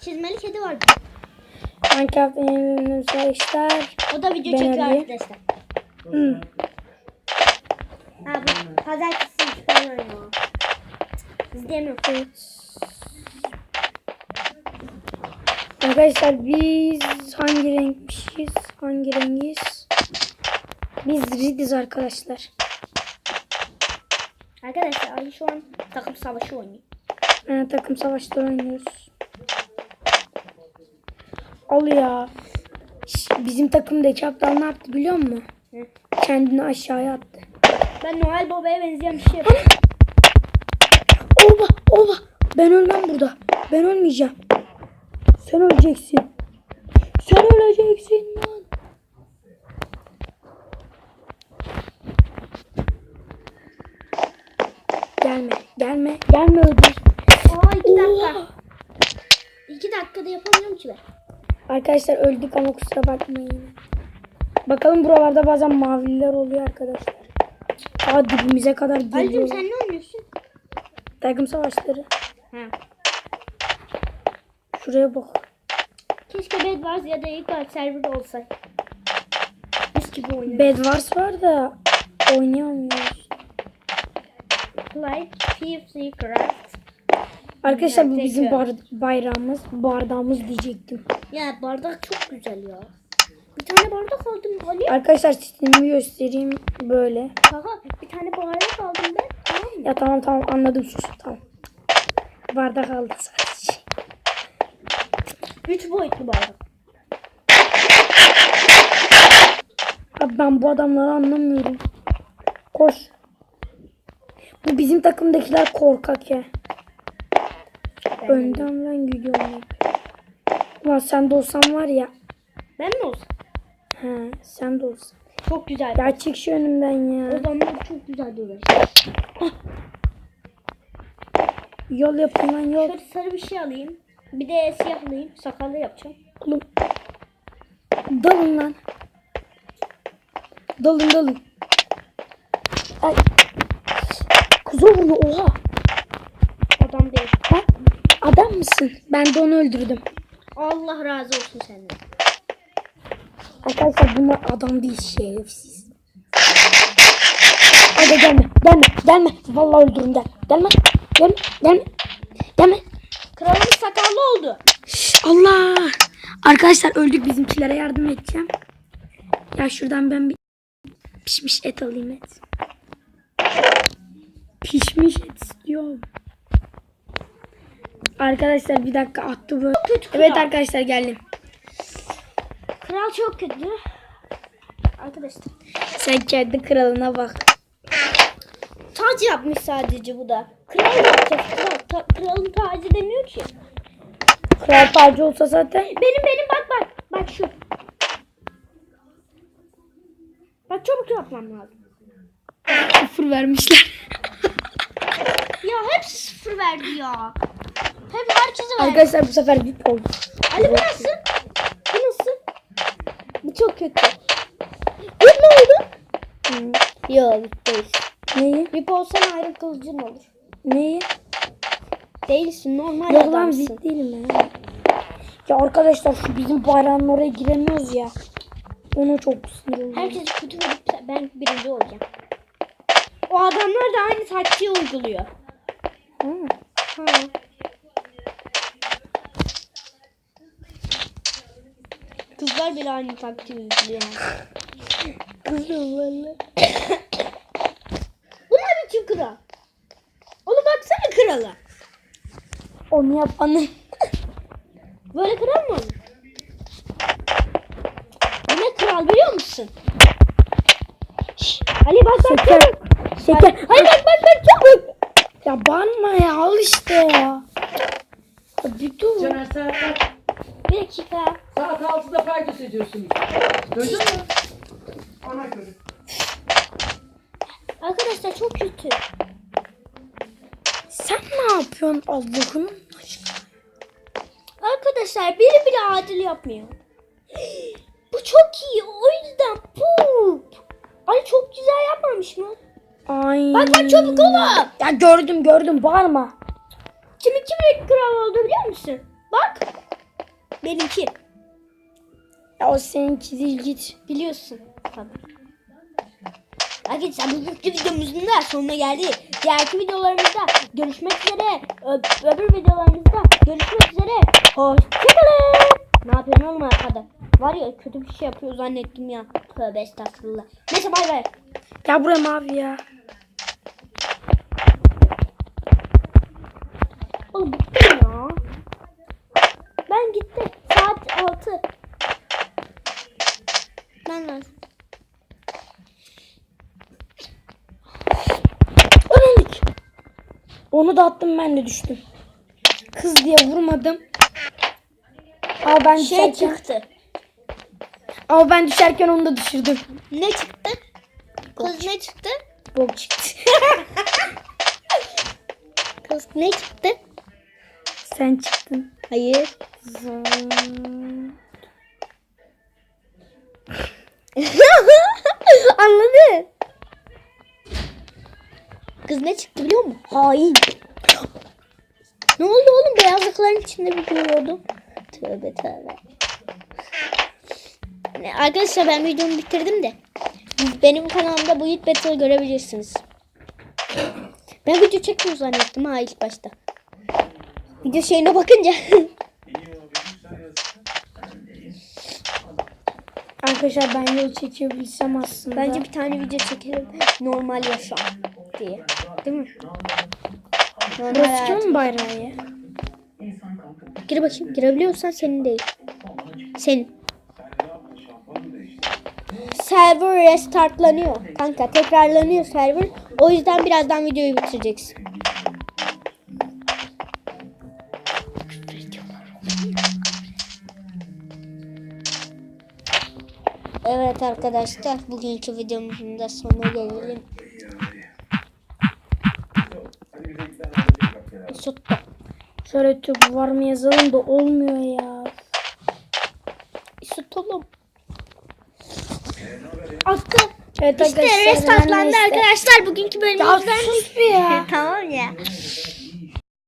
Çizmeli kedi var. Minecraft yenilenmiş arkadaşlar. O da video Ben çekiyor alayım. arkadaşlar. Hı. Ha bu pazartesi çıkan oyunu. İzleyemiyorum. Evet. Arkadaşlar biz hangi renkmişiz? Hangi rengiz? Biz Ridiz arkadaşlar. Arkadaşlar Ali şu an takım savaşı oynuyor. Yani takım savaşları oynuyoruz. Al ya. Bizim takımdaki aptal ne yaptı biliyor musun? Hı. Kendini aşağıya attı. Ben Noel Baba'ya benzeyen bir şey yapıyorum. Oba oba. Ben ölmem burada. Ben ölmeyeceğim. Sen öleceksin. Sen öleceksin lan. Gelme, gelme, gelme öldür. Aa iki dakika. Oha! İki dakikada yapamıyorum ki ben. Arkadaşlar öldük ama kusura bakmayın. Bakalım buralarda bazen maviler oluyor arkadaşlar. Aa dibimize kadar Ali'cim geliyor. sen ne oynuyorsun? Takım savaşları. Ha. Şuraya bak. Keşke Bed Wars ya da ilk server olsa. Mis gibi oynarım. Bed Wars var da oynayamıyoruz. Play PFC Craft. Arkadaşlar bu bizim bar- bayrağımız, bardağımız diyecektim. Ya bardak çok güzel ya. Bir tane bardak aldım Ali. Arkadaşlar sistemi göstereyim böyle. Kaka bir tane bardak aldım ben. Tamam mı? Ya tamam tamam anladım sus tamam. Bardak aldı sadece. Üç boyutlu bardak. Abi ben bu adamları anlamıyorum. Koş. Bu bizim takımdakiler korkak ya. Önden ben gidiyorum. Ulan sen de olsan var ya. ben mi olsam? He sen de olsan. Çok güzel. Ya çık şu önümden O ya. zaman çok güzel duruyor. Yol yapın lan yol. Şöyle sarı bir şey alayım. Bir de siyah alayım. Sakallı yapacağım. Oğlum. Dalın lan. Dalın dalın. Ay. Kuzu vuruyor oha. Adam değil. Adam mısın? Ben de onu öldürdüm. Allah razı olsun senden. Arkadaşlar bunlar adam değil şerefsiz. Hadi gelme gelme gelme. Vallahi öldürürüm gel. Gelme gelme gelme. Gelme. Kralımız sakallı oldu. Şş, Allah. Arkadaşlar öldük bizimkilere yardım edeceğim. Ya şuradan ben bir pişmiş et alayım et. Pişmiş et istiyorum. Arkadaşlar bir dakika attı bu. kötü Evet arkadaşlar geldim. Kral çok kötü. Arkadaşlar. Sen kendi kralına bak. Tac yapmış sadece bu da. Kral yapacak. Kral, ta- kralın tacı demiyor ki. Kral tacı olsa zaten Benim benim bak bak. Bak şu. Bak çabuk yapmam lazım. sıfır vermişler. Ya hepsi sıfır verdi ya. Hep herkese verdi. Arkadaşlar bu sefer VIP oldu. Ali bu nasıl? Bu nasıl? Bu çok kötü. Bu ne oldu? Hmm. Yok değil. Neyi? VIP olsan ayrı kılıcın olur. Neyi? Değilsin normal Yok lan adamsın. VIP değilim ben. Ya arkadaşlar şu bizim bayrağın oraya giremiyoruz ya. Onu çok sinir oluyor. Herkes kötü verip ben birinci olacağım. O adamlar da aynı taktiği uyguluyor. Ha. Ha. Kızlar bile aynı taktiği uyguluyor. Kızım valla. Bu ne biçim kral? Oğlum baksana krala. Onu yapanı. Böyle kral mı olur? Bu ne kral biliyor musun? Şş, Ali bak bak Şeker. çabuk. Şeker. Hayır bak bak bak çabuk. Ya bağırma ya al işte ya. Bir dur. Caner saat kaç? Bir dakika. Saat 6'da paydos ediyorsunuz. Duydun mu? Ona göre. Arkadaşlar çok kötü. Sen ne yapıyorsun Allah'ım aşkına? Arkadaşlar biri bile adil yapmıyor. Bu çok iyi. O yüzden pup. Ali çok güzel yapmamış mı? Ay. Bak bak çabuk olun. Ya gördüm gördüm bağırma. Kimin kimin kral oldu biliyor musun? Bak. Benimki. Ya o seninki değil git. Biliyorsun. Tabii. Arkadaşlar bugünkü videomuzun da sonuna geldik. Diğerki videolarımızda görüşmek üzere. Ö- öbür videolarımızda görüşmek üzere. Hoşçakalın. Ne yapıyorsun oğlum arkada? Var ya kötü bir şey yapıyor zannettim ya. Tövbe estağfurullah. Neyse bay bay. Gel buraya mavi ya. Oğlum ya. Ben gittim. Saat 6. Ben lazım. Öğrendik. Onu da attım ben de düştüm. Kız diye vurmadım. Ama ben Şey düşerken, çıktı. ama ben düşerken onu da düşürdüm. Ne çıktı? Kız ne çıktı? Bok çıktı. Kız ne çıktı? Sen çıktın. Hayır. Anladı. Kız ne çıktı biliyor musun? Hain. ne oldu oğlum? Beyazlıkların içinde bir görüyordum. Tövbe tövbe. Arkadaşlar ben videomu bitirdim de. Benim kanalımda bu Yiğit Battle görebilirsiniz. Ben video çekmiyor zannettim ha ilk başta. Video şeyine bakınca. Arkadaşlar ben yol çekebilsem aslında. Bence bir tane video çekelim. Normal yaşam diye. Değil mi? Burası kimin bayrağı ya? Gir bakayım. Girebiliyorsan senin değil. Senin. Server restartlanıyor. Kanka tekrarlanıyor server. O yüzden birazdan videoyu bitireceksin. Evet arkadaşlar bugünkü videomuzun da sonuna gelelim. Suttu. Şöyle tüp var mı yazalım da olmuyor ya. Sut oğlum. Attı. Evet İşte her neyse. arkadaşlar. Bugünkü Ya bölümümüzden. sus bir ya. tamam ya.